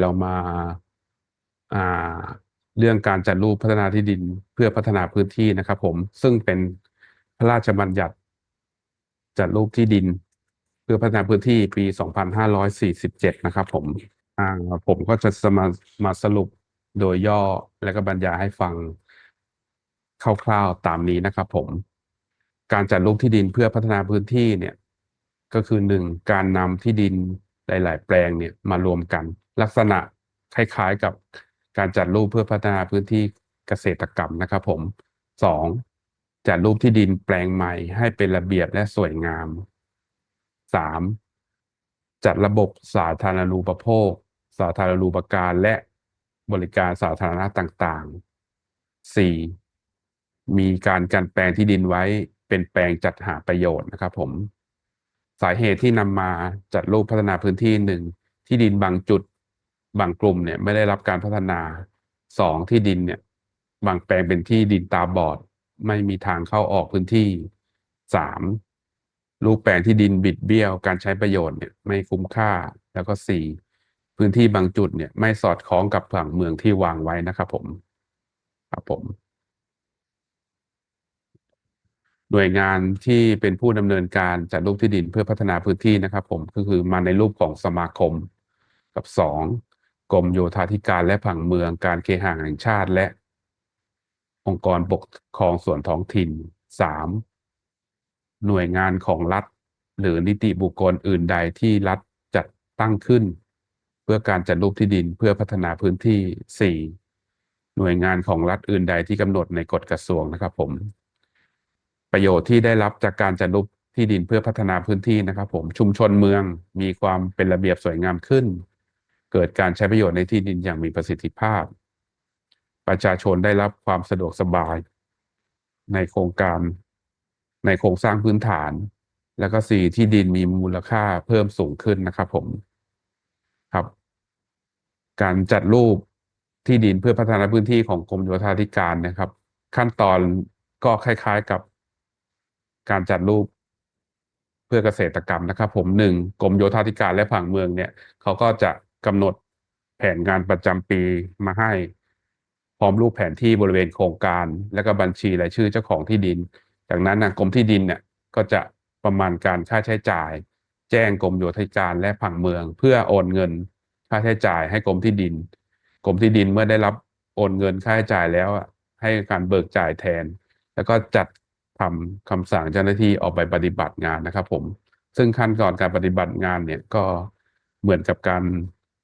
เรามาอ่าเรื่องการจัดรูปพัฒนาที่ดินเพื่อพัฒนาพื้นที่นะครับ ผมซึ่งเป็นพระราชบัญญัติ จัดรูปที่ดิน เพื่อพัฒนาพื้นที่ปี 2547 นะครับ ผมอ่าผมก็จะมามาสรุปโดยย่อและก็บรรยายให้ฟังคร่าวๆตามนี้นะครับ ผม การจัดรูปที่ดินเพื่อพัฒนาพื้นที่เนี่ย ก็คือหนึ่งการนำที่ดินหลาย ๆ แปลงเนี่ยมารวมกัน ลักษณะคล้ายๆกับการจัดรูปเพื่อพัฒนาพื้นที่เกษตรกรรมนะครับผมสองจัดรูปที่ดินแปลงใหม่ให้เป็นระเบียบและสวยงามสามจัดระบบสาธารณูปโภค สาธารณูปการและบริการสาธารณะต่างๆสี่มีการกันแปลงที่ดินไว้เป็นแปลงจัดหาประโยชน์นะครับผมสาเหตุที่นำมาจัดรูปพัฒนาพื้นที่หนึ่งที่ดินบางจุด บางกลุ่มเนี่ยไม่ได้รับการพัฒนาสองที่ดินเนี่ย บางแปลงเป็นที่ดินตาบอด ไม่มีทางเข้าออกพื้นที่สามรูปแปลงที่ดินบิดเบี้ยวการใช้ประโยชน์เนี่ยไม่คุ้มค่าแล้วก็สี่พื้นที่บางจุดเนี่ยไม่สอดคล้องกับผังเมืองที่วางไว้นะครับผมครับผม หน่วยงานที่เป็นผู้ดำเนินการจัดรูปที่ดินเพื่อพัฒนาพื้นที่นะครับ ผมก็คือมาในรูปของสมาคมกับสอง กรมโยธาธิการและผังเมืองการเคหะแห่งชาติ และ องค์กรปกครองส่วนท้องถิ่นสามหน่วยงานของรัฐ หรือนิติบุคคลอื่นใดที่รัฐจัดตั้งขึ้น เพื่อการจัดรูปที่ดินเพื่อพัฒนาพื้นที่สี่หน่วยงานของรัฐอื่นใดที่กำหนดในกฎกระทรวงนะครับผม ประโยชน์ที่ได้รับจากการจัดรูปที่ดินเพื่อพัฒนาพื้นที่นะครับผมชุมชนเมืองมีความเป็นระเบียบสวยงามขึ้น เกิดการใช้ประโยชน์ในที่ดินอย่างมีประสิทธิภาพ ประชาชนได้รับความสะดวกสบาย ในโครงการ ในโครงสร้างพื้นฐาน แล้วก็สี่ที่ดินมีมูลค่าเพิ่มสูงขึ้นนะครับผมครับ การจัดรูปที่ดินเพื่อพัฒนาพื้นที่ของกรมโยธาธิการนะครับ ขั้นตอนก็คล้าย ๆกับการจัดรูปเพื่อเกษตรกรรมนะครับ ผมหนึ่งกรมโยธาธิการและผังเมืองเนี่ยเขาก็จะ กำหนดแผนงานประจำปีมาให้ พร้อมรูปแผนที่บริเวณโครงการ และก็บัญชีรายชื่อเจ้าของที่ดิน จากนั้นนะกรมที่ดินเนี่ยก็จะประมาณการค่าใช้จ่าย แจ้งกรมโยธาการและผังเมือง เพื่อโอนเงินค่าใช้จ่ายให้กรมที่ดิน กรมที่ดินเมื่อได้รับโอนเงินค่าใช้จ่ายแล้วให้การเบิกจ่ายแทน แล้วก็จัดทำคำสั่งเจ้าหน้าที่ออกไปปฏิบัติงานนะครับผม ซึ่งขั้นตอนการปฏิบัติงานเนี่ยก็เหมือนกับการ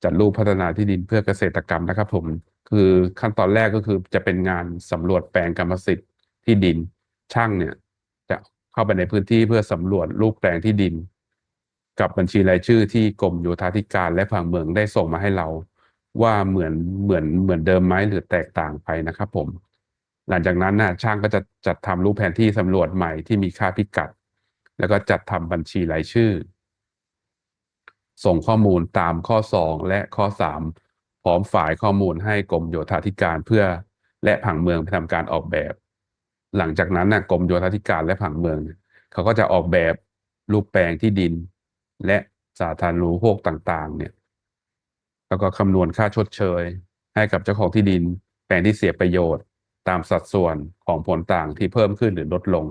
จัดรูปพัฒนาที่ดินเพื่อเกษตรกรรมนะครับผมคือขั้นตอนแรกก็คือจะเป็นงานสำรวจแปลงกรรมสิทธิ์ที่ดิน ช่างเนี่ย จะเข้าไปในพื้นที่เพื่อสำรวจรูปแปลงที่ดิน กับบัญชีรายชื่อที่กรมโยธาธิการและผังเมืองได้ส่งมาให้เรา ว่าเหมือนเหมือนเหมือนเดิมไหมหรือแตกต่างไปนะครับ ผม หลังจากนั้นนะช่างก็จะจัดทำรูปแผนที่สำรวจใหม่ที่มีค่าพิกัด แล้วก็จัดทำบัญชีรายชื่อ ส่งข้อมูลตามข้อ 2 และข้อ 3 พร้อมฝ่ายข้อมูลให้กรมโยธาธิการเพื่อและผังเมืองไปทำการออกแบบ หลังจากนั้นนะกรมโยธาธิการและผังเมือง เขาก็จะออกแบบรูปแปลงที่ดิน และสาธารณูปโภคต่างๆ เนี่ย แล้วก็คำนวณค่าชดเชย ให้กับเจ้าของที่ดิน แปลงที่เสียประโยชน์ ตามสัดส่วนของผลต่างที่เพิ่มขึ้นหรือลดลง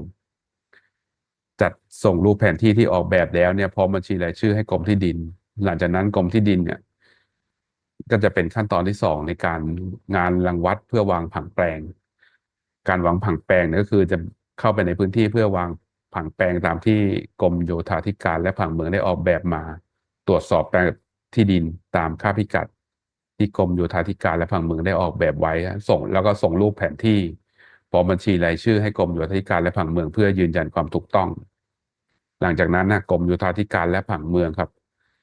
จัดส่งรูปแผนที่ที่ออกแบบแล้วเนี่ยพร้อมบัญชีรายชื่อให้กรมที่ดิน หลังจากนั้นกรมที่ดินเนี่ย ก็จะเป็นขั้นตอนที่สองในการงานรังวัดเพื่อวางผังแปลง การวางผังแปลงเนี่ยก็คือจะเข้าไปในพื้นที่เพื่อวางผังแปลงตามที่กรมโยธาธิการและผังเมืองได้ออกแบบมา ตรวจสอบแปลงที่ดินตามค่าพิกัด ที่กรมโยธาธิการและผังเมืองได้ออกแบบไว้ ส่งแล้วก็ส่งรูปแผนที่ ร้อมบัญชีรายชื่อให้กรมโยธาธิการและผังเมืองเพื่อยืนยันความถูกต้อง หลังจากนั้นนะกรมโยธาธิการและผังเมืองครับ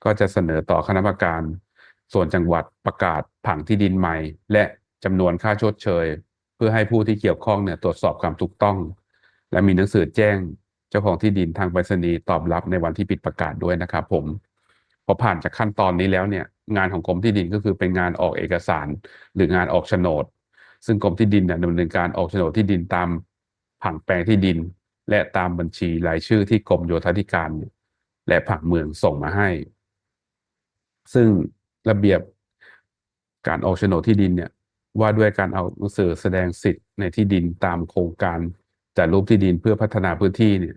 ก็จะเสนอต่อคณะกรรมการ ส่วนจังหวัดประกาศผังที่ดินใหม่ และจำนวนค่าชดเชย เพื่อให้ผู้ที่เกี่ยวข้องเนี่ยตรวจสอบความถูกต้อง และมีหนังสือแจ้งเจ้าของที่ดินทางไปรษณีย์ตอบรับในวันที่ปิดประกาศด้วยนะครับผมพอผ่านจากขั้นตอนนี้แล้วเนี่ยงานของกรมที่ดินก็คือเป็นงานออกเอกสาร หรืองานออกโฉนด ซึ่งกรมที่ดินเนี่ยดำเนินการออกโฉนดที่ดินตามผังแปลงที่ดิน และตามบัญชีรายชื่อที่กรมโยธาธิการ และผังเมืองส่งมาให้ ซึ่งระเบียบการออกโฉนดที่ดินเนี่ยว่าด้วยการเอาหนังสือแสดงสิทธิ์ในที่ดินตามโครงการจัดรูปที่ดินเพื่อพัฒนาพื้นที่เนี่ย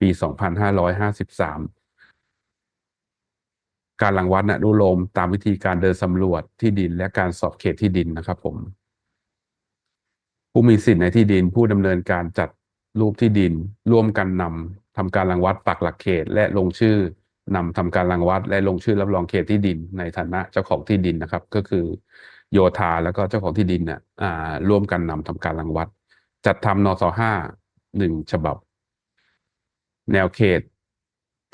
ปี 2553 การรังวัดอนุโลมตามวิธีการเดินสำรวจที่ดินและการสอบเขตที่ดินนะครับผม ผู้มีสิทธิ์ในที่ดินผู้ดำเนินการจัดรูปที่ดิน ร่วมกันนำทำการรังวัดปักหลักเขต และลงชื่อนำทำการรังวัด และลงชื่อรับรองเขตที่ดิน ในฐานะเจ้าของที่ดินนะครับ ก็คือโยธาแล้วก็เจ้าของที่ดินเนี่ยอ่าร่วมกันนำทำการรังวัด จัดทำนสห้าหนึ่งฉบับ แนวเขต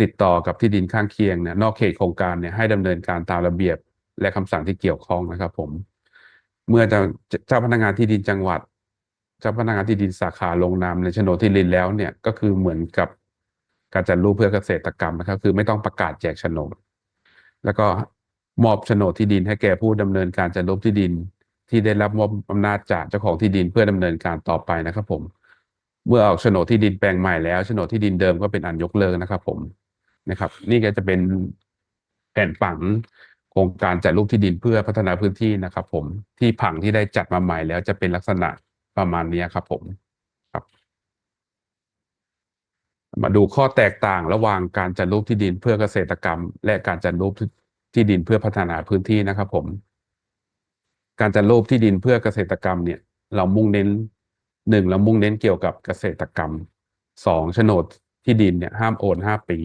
ติดต่อกับที่ดินข้างเคียงเนี่ยนอกเขตโครงการเนี่ยให้ดำเนินการตามระเบียบและคำสั่งที่เกี่ยวข้องนะครับ ผม เมื่อเจ้าเจ้าพนักงานที่ดินจังหวัด เจ้าพนักงานที่ดินสาขาลงนามในโฉนดที่ดินแล้วเนี่ยก็คือเหมือนกับการจัดรูปเพื่อเกษตรกรรมนะครับคือไม่ต้องประกาศแจกโฉนด แล้วก็มอบโฉนดที่ดินให้แก่ผู้ดำเนินการจัดรูปที่ดิน ที่ได้รับมอบอำนาจจากเจ้าของที่ดินเพื่อดำเนินการต่อไปนะครับ ผม เมื่อออกโฉนดที่ดินแปลงใหม่แล้วโฉนดที่ดินเดิมก็เป็นอันยกเลิกนะครับ ผมนะครับ นี่ก็จะเป็นแผนผังโครงการจัดรูปที่ดินเพื่อพัฒนาพื้นที่นะครับ ผมที่ผังที่ได้จัดมาใหม่แล้วจะเป็นลักษณะ ประมาณนี้ครับผมครับ มาดูข้อแตกต่างระหว่างการจัดรูปที่ดินเพื่อเกษตรกรรม และการจัดรูปที่ดินเพื่อพัฒนาพื้นที่นะครับ ผม การจัดรูปที่ดินเพื่อเกษตรกรรมเนี่ย เรามุ่งเน้นหนึ่งเรามุ่งเน้นเกี่ยวกับเกษตรกรรมสองโฉนดที่ดินเนี่ยห้ามโอนห้าปี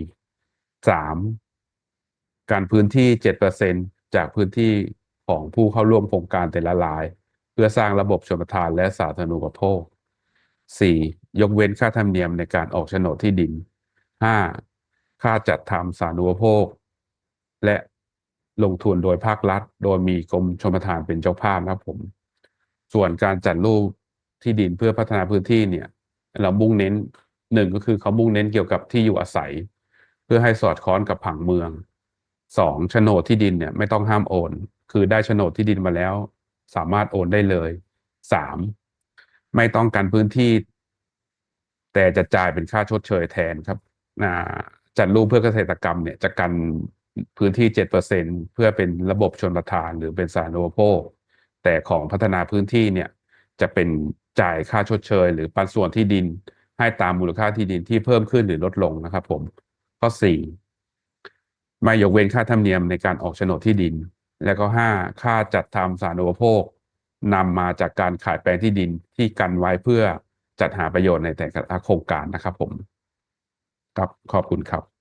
สามการพื้นที่เจ็ดเปอร์เซ็นจากพื้นที่ของผู้เข้าร่วมโครงการแต่ละราย พื่อสร้างระบบชลประทานและสาธารณูปโภคสี่ยกเว้นค่าธรรมเนียมในการออกโฉนดที่ดินห้าค่าจัดทำสาธารณูปโภค และลงทุนโดยภาครัฐ โดยมีกรมชลประทานเป็นเจ้าภาพนะครับผม ส่วนการจัดรูปที่ดินเพื่อพัฒนาพื้นที่เนี่ย เรามุ่งเน้นหนึ่งก็คือเขามุ่งเน้นเกี่ยวกับที่อยู่อาศัย เพื่อให้สอดคล้องกับผังเมืองสองโฉนดที่ดินเนี่ยไม่ต้องห้ามโอน คือได้โฉนดที่ดินมาแล้ว สามารถโอนได้เลยสามไม่ต้องการพื้นที่ แต่จะจ่ายเป็นค่าชดเชยแทนครับจัดรูปเพื่อเกษตรกรรมเนี่ยจะกันพื้นที่เจ็ดเปอร์เซ็นเพื่อเป็นระบบชนประทานหรือเป็นสาธารณูปโภค แต่ของพัฒนาพื้นที่เนี่ยจะเป็นจ่ายค่าชดเชย หรือปันส่วนที่ดินให้ตามมูลค่าที่ดินที่เพิ่มขึ้นหรือลดลงนะครับผมข้อสี่ไม่ยกเว้นค่าธรรมเนียมในการออกโฉนดที่ดิน แล้วก็ห้าค่าจัดทำสาธารณูปโภคนำมาจากการขายแปลงที่ดินที่กันไว้เพื่อจัดหาประโยชน์ในแต่ละโครงการนะครับผมครับขอบคุณครับ